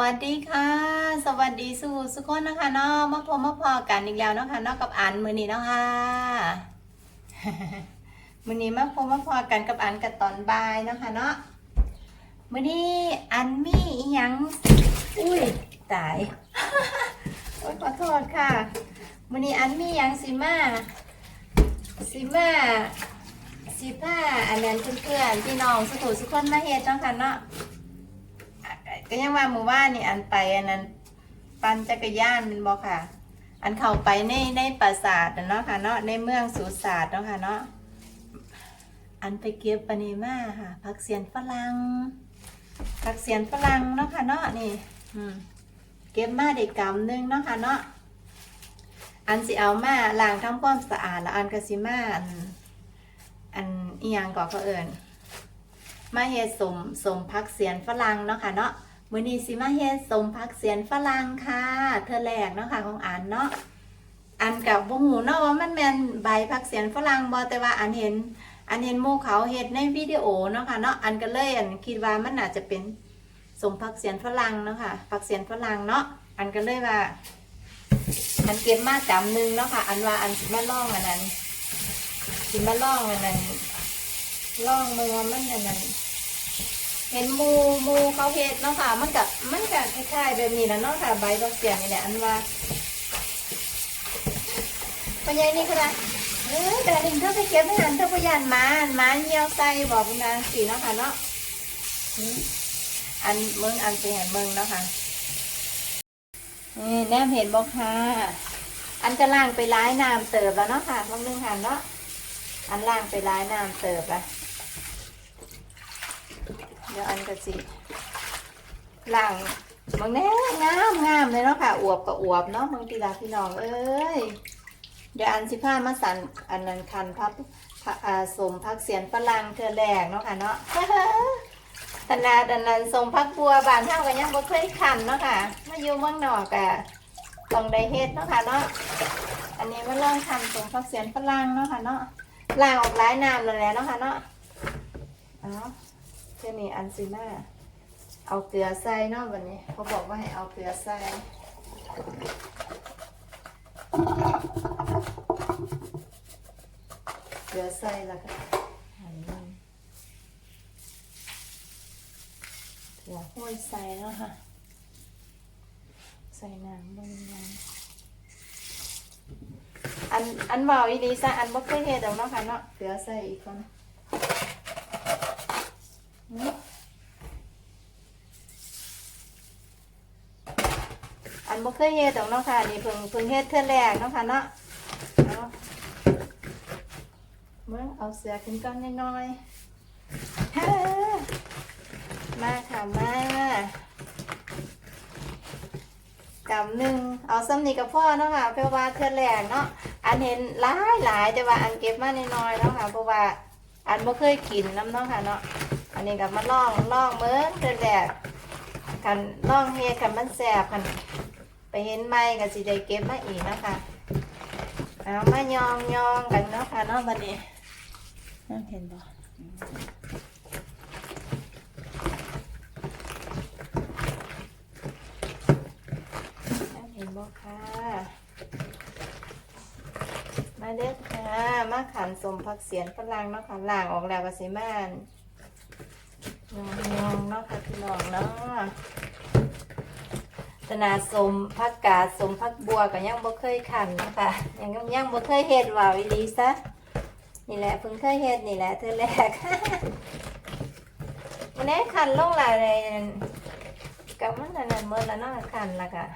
วัสดีค่ะ สวัสดีสู่สุกคนนะคะเนาะมาพบมาพอกันอีกแล้วนะคะเนาะกับอันมือนี้เนาะค่ะมือนี้มาพบมาพอกันกับอันกับตอนบ่ายนะคะเนาะมือนี้อันมีอยังอุ้ยตายโอ้ยขอโทษค่ะมือนี้อันมีอีหยังสิมาสิมาสิผ้าอันนั้นเพื่อนๆพี่น้องสุขสุกคนมาเฮ็ดเนาะค่ะเนาะ ก็ยังว่าหมู่บ้านนี่อันไปอันนั้น ปั่นจักรยานมันบอกค่ะ อันเข้าไปในในปราสาทเนาะค่ะเนาะในเมืองสุสานเนาะค่ะเนาะอันไปเก็บปานิมาค่ะผักเสียนฝรั่งผักเสียนฝรั่งเนาะค่ะเนาะนี่เก็บมาได้กำหนึงเนาะค่ะเนาะอันสิเอามาล้างทำความสะอาดแล้วอันก็สิมาอันอันอียงก่อเขาเอิญมาเฮสมสมพักเสียนฝรั่งเนาะค่ะเนาะ มื้อนี้สิมาเฮ็ดสมพักเสียนฝรั่งค่ะเธอแรกเนาะค่ะของอันเนาะอันกับบ่ฮู้เนาะว่ามันแม่นใบพักเสียนฝรั่งบ่แต่ว่าอันเห็น อันเห็นหมู่เขาเฮ็ดในวิดีโอเนาะค่ะเนาะอันก็เลยอันคิดว่ามันน่าจะเป็นสมพักเสียนฝรั่งเนาะค่ะพักเสียนฝรั่งเนาะอันก็เลยว่าอันเก็บมากำหนึงเนาะค่ะ อันว่าอันสิมาล่องอันนั้นสิมาล่องอันนั้นลองมือว่ามันอันนั้น เห็นมูมูเขาเฮ็ดเนาะค่ะ มันกับมันกับคล้ายๆแบบนี้นะเนาะค่ะ ใบดอกเสียงนี่แหละอันว่าปัญญานี่คืออะเออแต่ลิงเธอไปเก็บไม่หันเธอพยานหมาหมาเหี่ยวใส่บอกเป็นางสีเนาะค่ะเนาะอันเมืองอันเป็นอันเมืองเนาะค่ะนี่แนมเห็นบอกค่ะ อันก็ล่างไปร้ายน้ำเติบแล้วเนาะค่ะบางนึงหันเนาะอันล่างไปร้ายน้ำเติบแล้ว เดี๋ยวอันกะสิล่างบางแน่งามงามเลยเนาะค่ะ อวบกับอวบเนาะบางทีลาพี่น้องเอ้ยเดี๋ยวอันสิผ้ามาสันอันนั้นคันพับสมพักเสียนฝรั่งเธอแรกเนาะค่ะเนาะขนาดอันนั้นสมพักบัวบานเท่ากันยังบ่เคยขันเนาะค่ะมาอยู่เมืองนอกอะต้องได้เฮ็ดเนาะค่ะเนาะอันนี้มาลองทำสมพักเสียนฝรั่งเนาะค่ะเนาะล้างออกหลายน้ำแล้วแหละเนาะค่ะเนาะเอาเท่นี้อันซีมาเอาเกลือใส่เนาะวันนี้เขาบอกว่าให้เอาเกลือใส่เกลือใส่แล้วก็หั่นมันเกลือห้วยใส่เนาะค่ะ ใส่น้ำบนน้ำอันอันเบาอีดีซะอันบ่เคยเฮ็ดดอกเนาะค่ะเนาะเกลือใส่อีกคน อันบ่เคยเฮ็ดดอกเนาะค่ะนี่เพิ่งเพิ่งเฮ็ดเทื่อแรกเนาะค่ะเนาะเอาเมื่อเอาเสือขึ้นก้อนน้อยๆมาค่ะมากำหนึ่งเอาซ้ำนี่กับพ่อเนาะค่ะเพราะว่าเทื่อแรกเนาะอันเห็นหลายหลายแต่ว่าอันเก็บมาน้อยๆเนาะค่ะเพราะว่าอันบ่เคยกินน้ำเนาะค่ะเนาะ อันนี้ก็มาลองลองเมื่อเทื่อแรกกันลองเฮ็ดกันมันแซ่บกันไปเห็นไม้ก็สิได้เก็บมาอีกนะคะเอามายองยองกันเนาะค่ะเนาะบัดนี้นั่นเห็นบ่นั่นเห็นบ่ค่ะ มาเด้อค่ะ มาขันสมผักเสียนฝรั่งเนาะค่ะล่างออกแล้วก็สิมาน ยองงเนาะค่ะพี่น้องเนาะตนาสมพักกาสมพักบัวก็ยังบ่เคยขันนะคะยังยังบ่เคยเฮ็ดว่าวอีหลีซะนี่แหละเพิ่งเคยเฮ็ดนี่แหละเธอแรกวันนี้ขันลงหลายเลยกับมันนั่นเมื่อแล้วนาะขันละค่ะ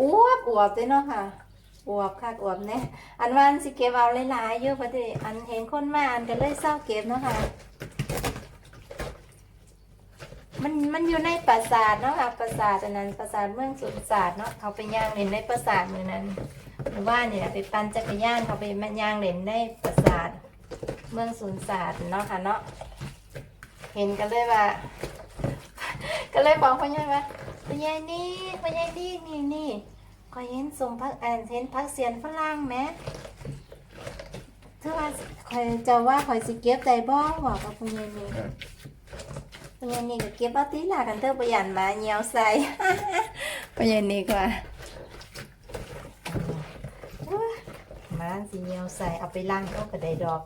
อวบอวบเด้เนาะค่ะ อวบคักอวบแน่อันวาอันสิเก็บเอาหลายๆเยอะพอดีอันเห็นคนมาอันก็เลยเศร้าเก็บเนาะค่ะมันมันอยู่ในปราสาทเนาะค่ะปราสาทอันนั้นปราสาทเมืองสุนศาสตร์เนาะเขาไปย่างเล่นในปราสาทมือนั้นหรือว่าเนี่ยไปปั่นจักรยานเขาไปย่างเล่นในปราสาทเมืองสุนศาสตร์เนาะค่ะเนาะเห็นกันเลยว่า ก็เลยบอกพ่อใหญ่ว่าพ่อใหญ่นี่พ่อใหญ่นี่นี่นี่ ขอยเห็นสมพักแอนเห็นพักเสียนฝรั่งไหมเธอว่าคอยจะว่าคอยสิเก็บใจบ้องบอกกับพ่อใหญ่นี่ยันนี่ก็เก็บเอาตีลากันเตอร์ประหยัดมาเหนียวใส่ประหยัดนี่กว่าโอ้ยมาสิเหนียวใส่เอาไปล้างเอากระไดดอก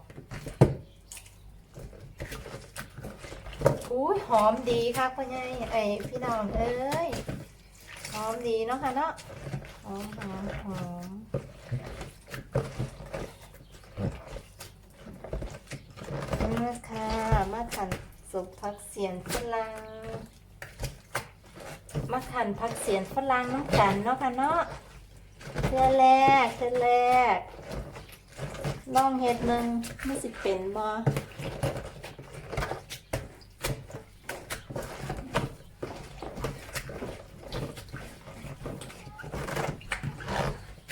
อุ้ยหอมดีค่ะพ่อใหญ่ไอพี่น้องเอ้ยหอมดีเนาะค่ะเนาะ หอมหอมหอมมาค่ะ มาขันสุปผักเสียนฝรั่งมาขันผักเสียนฝรั่งน้ำกันเนาะค่ะเนาะเทือแรกเทือแรกลองเฮ็ดหนึ่งไม่สิเป็นบ่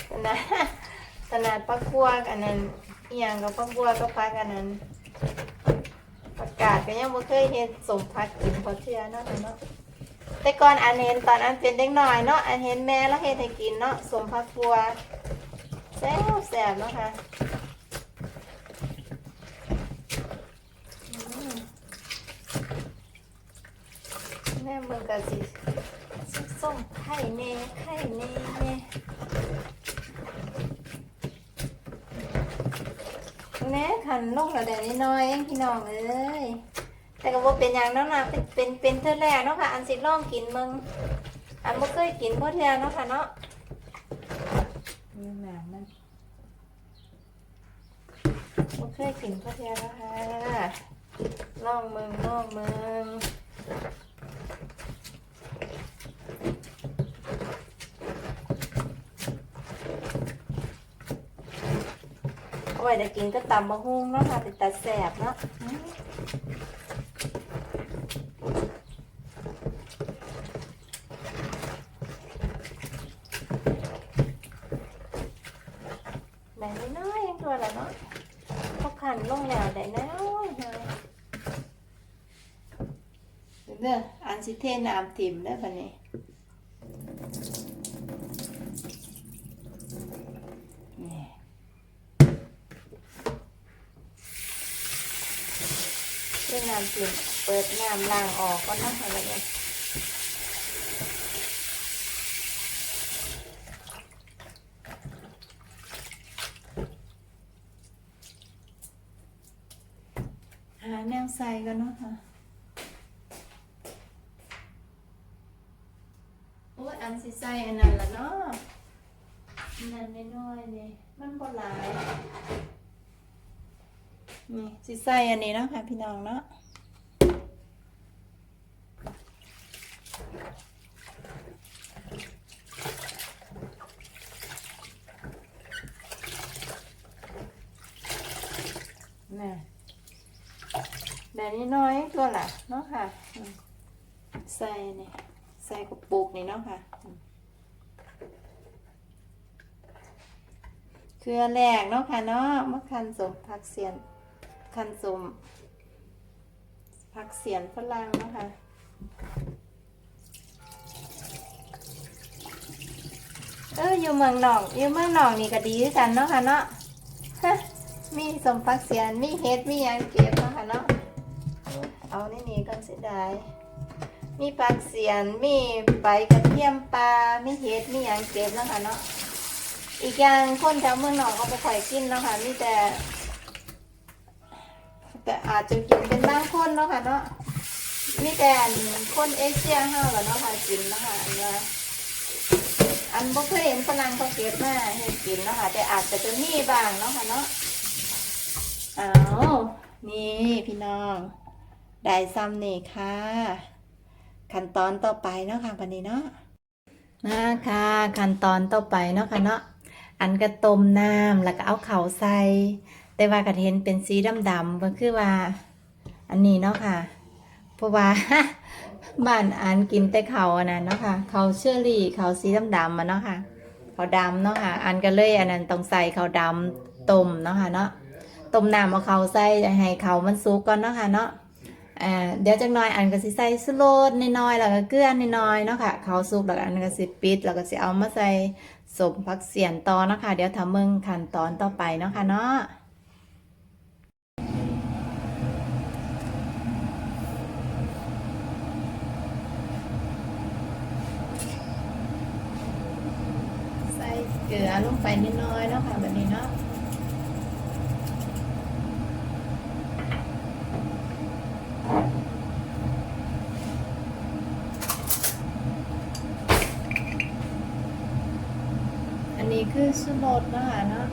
ขนาดขนาด ปักบัวกันนั้นเอียงกับปักบัวก็พักกันนั้นประกาศก็ยังบ่เคยเห็นสมพักกินพอเชื่อเนาะเนาะแต่ก่อนอันเห็นตอนอันเป็นเด็กน้อยเนาะอันเห็นแม่แล้วเฮ็ดให้กินเนาะสมพักบัวแซ่บแซ่บเนาะค่ะแม่มึงก็สิส้มไข่เน่ไข่เน่ แม่ขันลงระดับน้อยๆเองพี่น้องเอ้ยแต่ก็บ่เป็นอย่างนั้นนะเป็นเป็นเป็นเท่าแรกเนาะค่ะ อันสิลองกินมึงอันบ่เคยกินพ่อเทียเนาะค่ะเนาะนี่หนามันบ่เคยกินพ่อเทียแล้วค่ะลองมึงลองมึง เอาไว้ได้กินก็ตำมะฮุ่งเนาะค่ะเป็นตาแสบเนาะได้น้อยๆเองตัวละเนาะพอขันลงแล้วได้น้อยเด้ออันสิเทน้ำติ่มได้อบัดนี้นี่ เทน้ำติ่มเปิดน้ำล้างออกก็น่าอะไรเนี่ยหาแนวใส่กันเนาะค่ะโอ้ยอันสิใส่อันนั้นละเนาะอันนั้นน้อยๆนี่มันบ่หลายนี่สิใส่อันนี้เนาะค่ะพี่น้องเนาะ น่ะแบบนี้น้อยตัวละเนาะค่ะ ใส่เนี่ยใส่กระปุกนี่เนาะค่ะ เครือแรกเนาะค่ะเนาะมะคันสมผักเสียนคันสมผักเสียนฝรั่งเนาะค่ะเอออยู่เมืองหนองอยู่เมืองหนองนี่ก็ดีคือกันเนาะค่ะเนาะ มีสมผักเสียน มีเห็ด มียังเก็บนะคะเนาะ เอาในนี้ก่อนเสียดาย มีผักเสียน มีใบกระเทียมปลา มีเห็ด มียังเก็บแล้วค่ะเนาะ อีกอย่างคนแถวเมืองนอกก็ไปค่อยกินนะคะมีแต่ แต่อาจจะกินเป็นบางคนเนาะค่ะเนาะ มีแต่อันคนเอเชียเฮาแหละเนาะค่ะกินนะคะอันว่าอันบ่เคยเห็นฝรั่งเขาเก็บมาให้กินเนาะค่ะแต่อาจจะจะมีบางเนาะค่ะเนาะ อ้าวนี่พี่น้อง ได้ซ้ำนี่ค่ะ ขั้นตอนต่อไปเนาะค่ะวันนี้เนาะมาค่ะขั้นตอนต่อไปเนาะค่ะเนาะอันก็ต้มน้ำแล้วก็เอาเข่าใส่ แต่ว่ากระเทนเป็นสีดำๆก็คือว่า อันนี้เนาะค่ะ เพราะว่าบ้านอันกินแต่เขาอันนั้นเนาะค่ะ เขาเชอรี่เขาสีดำๆมาเนาะค่ะ เขาดำเนาะค่ะ อันก็เลยอันนั้นต้องใส่เขาดำต้มเนาะค่ะเนาะ ต้มน้ำเอาเขาใส่ให้เขามันซุกก่อนเนาะค่ะเนาะเดี๋ยวจักหน่อยอันก็สิใส่สโลดน้อยๆแล้วก็เกลือน้อยๆเนาะค่ะเขาซุกแล้วอันก็สิปิดแล้วก็สิเอามาใส่สมพักเสียนต่อเนาะค่ะเดี๋ยวทำเมืองขั้นตอนต่อไปเนาะค่ะเนาะเกลือลงไปนิดน้อยเนาะค่ะแบบนี้เนาะ นี้คือสุรสเนาะคะเนาะ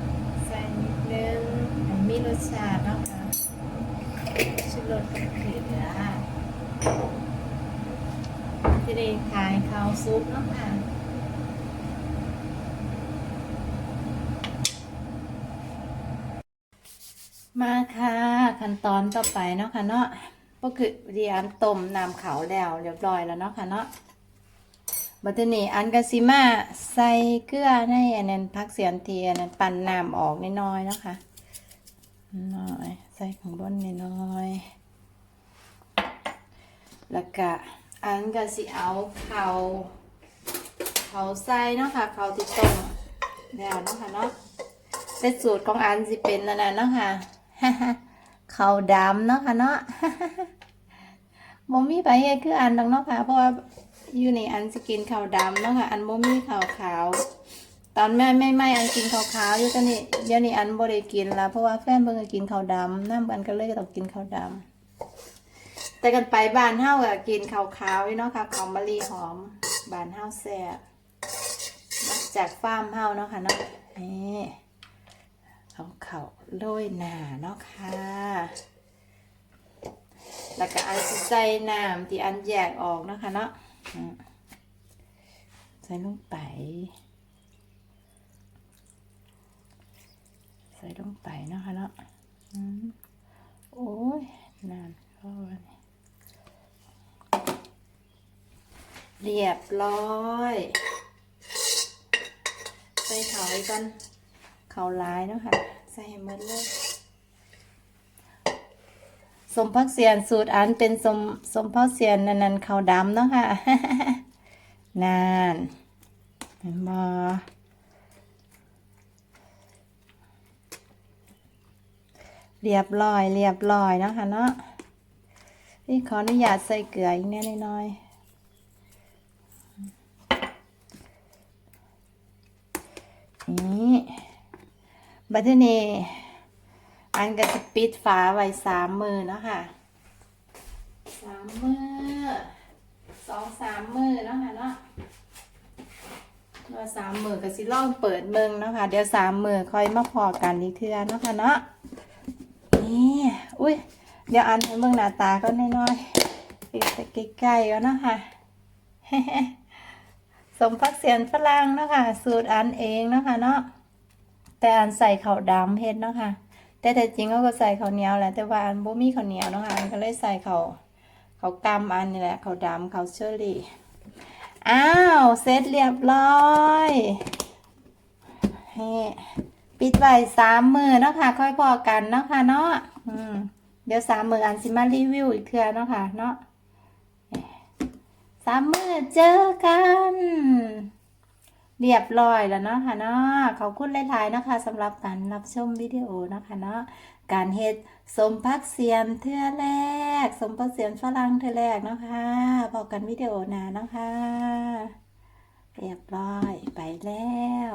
ใส่นิดนึงให้มีรสชาติเนาะค่ะสุรสกับเกลือที่ได้ขายข้าวซุปเนาะค่ะมาค่ะขั้นตอนต่อไปเนาะค่ะเนาะก็คือเรียนต้มน้ำขาวแล้วเรียบร้อยแล้วเนาะค่ะเนาะ บัดทีนี้อันกะซิมาใส่เกลือในอันนั้นพักเสียนเทียนนั้นปั่นน้ำออกน้อยๆนะค่ะน้อยใส่ข้างบนน้อยๆแล้วก็อันกะสิเอาเขาเขาใส่เนาะค่ะเขาที่ต้มแล้วเนาะค่ะเนาะแต่สูตรของอันสิเป็นนั่นน่ะเนาะค่ะเขาดำเนาะค่ะเนาะบ่มีไปเฮ็ดคืออันดอกเนาะค่ะเพราะว่า อยู่ในอันสกินข้าวดำเนาะค่ะ อันบ่มีข้าวขาวตอนแม่ไม่ไม่อันกินข้าวขาวอยู่ตอนนี้เดี๋ยวนี้อันบ่ได้กินละเพราะว่าแฟนเพิ่นก็กินข้าวดำน้ำกันก็เลยต้องกินข้าวดำแต่กันไปบานเฮาก็กินข้าวขาวอยู่เนาะค่ะข้าวมะลิหอมบานเฮาแซ่บจากฟาร์มเฮาเนาะค่ะเนาะนี่เอาเขาโรยหนาเนาะค่ะแล้วก็อันใส่น้ำที่อันแยกออกเนาะคะเนาะ ใส่ลงไป ใส่ลงไปนะคะเนาะโอ้ยน้ำร้อนเรียบร้อยใส่เขาไว้ก่อนเขาลายเนาะค่ะ ใส่ให้หมดเลย สมพักเสียนสูตรอันเป็นสมสมพักเสียนนันนันขาวดำเนาะค่ะนานเห็นบ่เรียบร้อยเรียบร้อยเนาะค่ะเนาะนี่ขออนุญาตใส่เกลืออีกนิดน้อยนี่บัดทีนี้ อันก็จะปิดฝาไว้สามมือเนาะค่ะสามมือสองสามมือเนาะค่ะเนาะว่าสามมือก็สิลองเปิดเมืองเนาะค่ะเดี๋ยวสามมือค่อยมาพอกันอีกเทื่อเนาะค่ะเนาะนี่อุ้ยเดี๋ยวอันให้เมืองหน้าตาก็น้อยๆปิดไปใกล้ๆก็เนาะค่ะสมพักเสียนฝรั่งเนาะค่ะสูตรอันเองเนาะค่ะเนาะแต่อันใส่ข้าวดำเฮ็ดเนาะค่ะ แต่แต่จริงเขาก็ใส่ข้าวเหนียวแหละแต่ว่าอันบ่มีข้าวเหนียวนาะคะอันก็เลยใส่ข้าวข้าวกำอันนี่แหละข้าวดำข้าวเชอรี่อ้าวเสร็จเรียบร้อยนี่ปิดไว้สามมือเนาะค่ะค่อยพอกันเนาะค่ะเนาะอืมเดี๋ยวสามมืออันสิมารีวิวอีกเทื่อเนาะค่ะเนาะสามมือเจอกัน เรียบร้อยแล้วเนาะค่ะเนาะขอบคุณหลายๆนะคะสำหรับการรับชมวิดีโอนะคะเนาะการเฮ็ดสมพักเสียนเทื่อแรก สมพักเสียมฝรั่งเทื่อแรกเนาะคะพอกันวิดีโอหน้าเนาะคะเรียบร้อยไปแล้ว